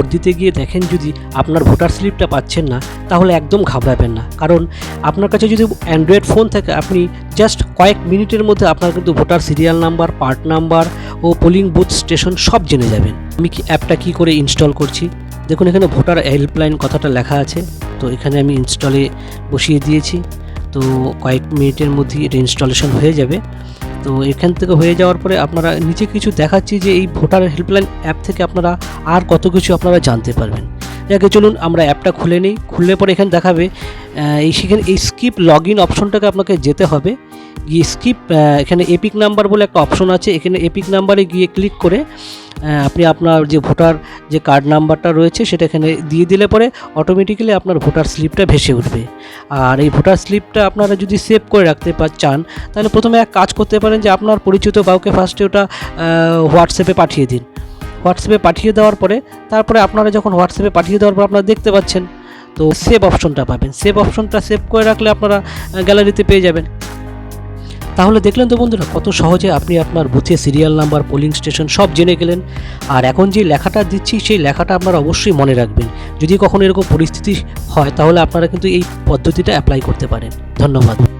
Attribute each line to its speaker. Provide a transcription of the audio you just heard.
Speaker 1: Vote দিতে গিয়ে দেখেন যদি আপনার ভোটার স্লিপটা পাচ্ছেন না, তাহলে একদম ঘাবড়াবেন না। কারণ আপনার কাছে যদি অ্যান্ড্রয়েড ফোন থাকে, আপনি জাস্ট কয়েক মিনিটের মধ্যে আপনার কিন্তু voter serial number, part number ও পোলিং বুথ, স্টেশন সব জেনে যাবেন। আমি কি অ্যাপটা কী করে ইনস্টল করছি? দেখুন, এখানে ভোটার হেল্পলাইন কথাটা লেখা আছে। তো এখানে আমি ইনস্টলে বসিয়ে দিয়েছি। তো কয়েক মিনিটের মধ্যেই এটা ইনস্টলেশন হয়ে যাবে। তো এখান থেকে হয়ে যাওয়ার পরে আপনারা নিচে কিছু দেখাচ্ছি যে এই ভোটার হেল্পলাইন অ্যাপ থেকে আপনারা আর কত কিছু আপনারা জানতে পারবেন। যাকে চলুন, আমরা অ্যাপটা খুলে নিই। খুললে পরে এখানে দেখাবে এই সেখানে এই স্কিপ লগ ইন অপশনটাকে আপনাকে যেতে হবে। গিয়ে স্কিপ এখানে এপিক নাম্বার বলে একটা অপশন আছে। এখানে এপিক নাম্বারে গিয়ে ক্লিক করে আপনি আপনার যে ভোটার যে কার্ড নাম্বারটা রয়েছে সেটা এখানে দিয়ে দিলে পরে অটোমেটিক্যালি আপনার ভোটার স্লিপটা ভেসে উঠবে। আর এই ভোটার স্লিপটা আপনারা যদি সেভ করে রাখতে চান, তাহলে প্রথমে এক কাজ করতে পারেন যে আপনার পরিচিত কাউকে ফার্স্টে ওটা হোয়াটসঅ্যাপে পাঠিয়ে দিন। হোয়াটসঅ্যাপে পাঠিয়ে দেওয়ার পরে, তারপরে আপনারা যখন হোয়াটসঅ্যাপে পাঠিয়ে দেওয়ার পর আপনারা দেখতে পাচ্ছেন, তো সেভ অপশনটা পাবেন। সেভ অপশনটা সেভ করে রাখলে আপনারা গ্যালারিতে পেয়ে যাবেন। তাহলে দেখলেন তো বন্ধুরা, কত সহজে আপনি আপনার বুথে সিরিয়াল নাম্বার পোলিং স্টেশন সব জেনে গেলেন। আর এখন যে লেখাটা দিচ্ছি, সেই লেখাটা আপনারা অবশ্যই মনে রাখবেন। যদি কখনো এরকম পরিস্থিতি হয়, তাহলে আপনারা কিন্তু এই পদ্ধতিটা অ্যাপ্লাই করতে পারেন। ধন্যবাদ।